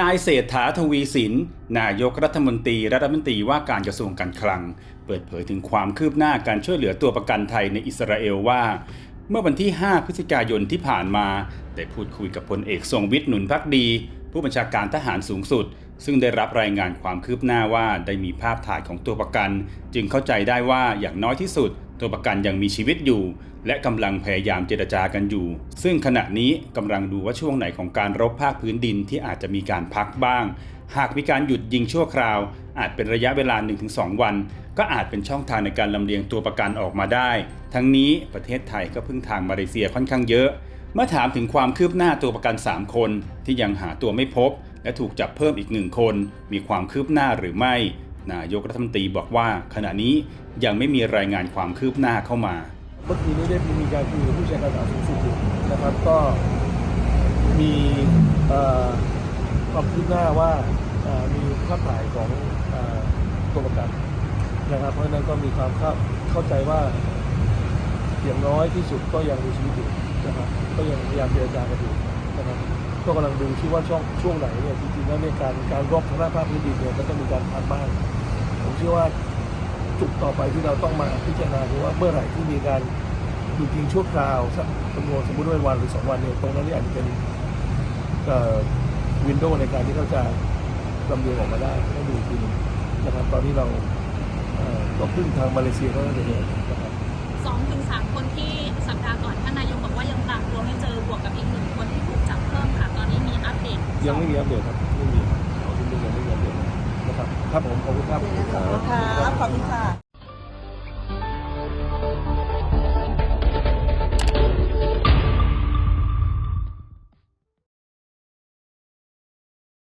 นายเศรษฐาทวีสิน นายกรัฐมนตรีรัฐมนตรีว่าการกระทรวงการคลัง เปิดเผยถึงความคืบหน้าการช่วยเหลือตัวประกันไทยในอิสราเอลว่า เมื่อวันที่ 5 พฤศจิกายนที่ผ่านมา ได้พูดคุยกับพลเอกทรงวิทย์หนุนพักดี ผู้บัญชาการทหารสูงสุด ซึ่งได้รับรายงานความคืบหน้าว่าได้มีภาพถ่ายของตัวประกัน จึงเข้าใจได้ว่าอย่างน้อยที่สุด ตัวประกันยังมีชีวิตอยู่ และกำลังพยายามเจรจากันอยู่ ซึ่งขณะนี้กำลังดูว่าช่วงไหนของการรบภาคพื้นดินที่อาจจะมีการพักบ้าง หากมีการหยุดยิงชั่วคราว อาจเป็นระยะเวลา 1-2 วัน ก็อาจเป็นช่องทางในการลำเลียงตัวประกันออกมาได้ ทั้งนี้ประเทศไทยก็พึ่งทางมาเลเซียค่อนข้างเยอะ เมื่อถามถึงความคืบหน้าตัวประกัน 3 คนที่ยังหาตัวไม่พบ และถูกจับเพิ่มอีกหนึ่งคน มีความคืบหน้าหรือไม่ นายกรัฐมนตรีบอกว่าขณะนี้ยังไม่มีรายงานความคืบหน้าเข้ามาเมื่อกี้นี้ได้มีการคุยกับผู้จัดการทหารสูงสุดนะครับก็มีความคืบหน้าว่ามีภาพถ่ายของอตัวประกันนะครับเพราะฉะนั้นก็มีความเข้าเข้าใจว่าอย่างน้อยที่สุดก็ยังมีชีวิตอยู่นะครับก็ยังพยายามเจรจากันอยู่นะครับ ก็กำลังดูที่ว่าช่วงช่วงไหนเนี่ยจริงๆแล้วในการการรบทางด้านภาคพื้นดินเนี่ยก็ต้องมีการพักบ้างผมเชื่อว่าจุดต่อไปที่เราต้องมาพิจารณาคือว่าเมื่อไหร่ที่มีการหยุดยิงชั่วคราวสักจำนวนสมมติว่าวันหรือสองวันเนี่ยตรงนั้นนี่อาจจะเป็นวินโดว์ในการที่เขาจะลำเลียงออกมาได้ต้องดูอีกทีนึงนะครับตอนนี้เราเอ่อก็พึ่งทางมาเลเซียเท่านั้นเองนะครับ ยังไม่มีอัปเดตครับไม่มีครับยังไม่มีอัปเดตนะครับครับผมขอบคุณครับขอบคุณครับขอบคุณค่ะ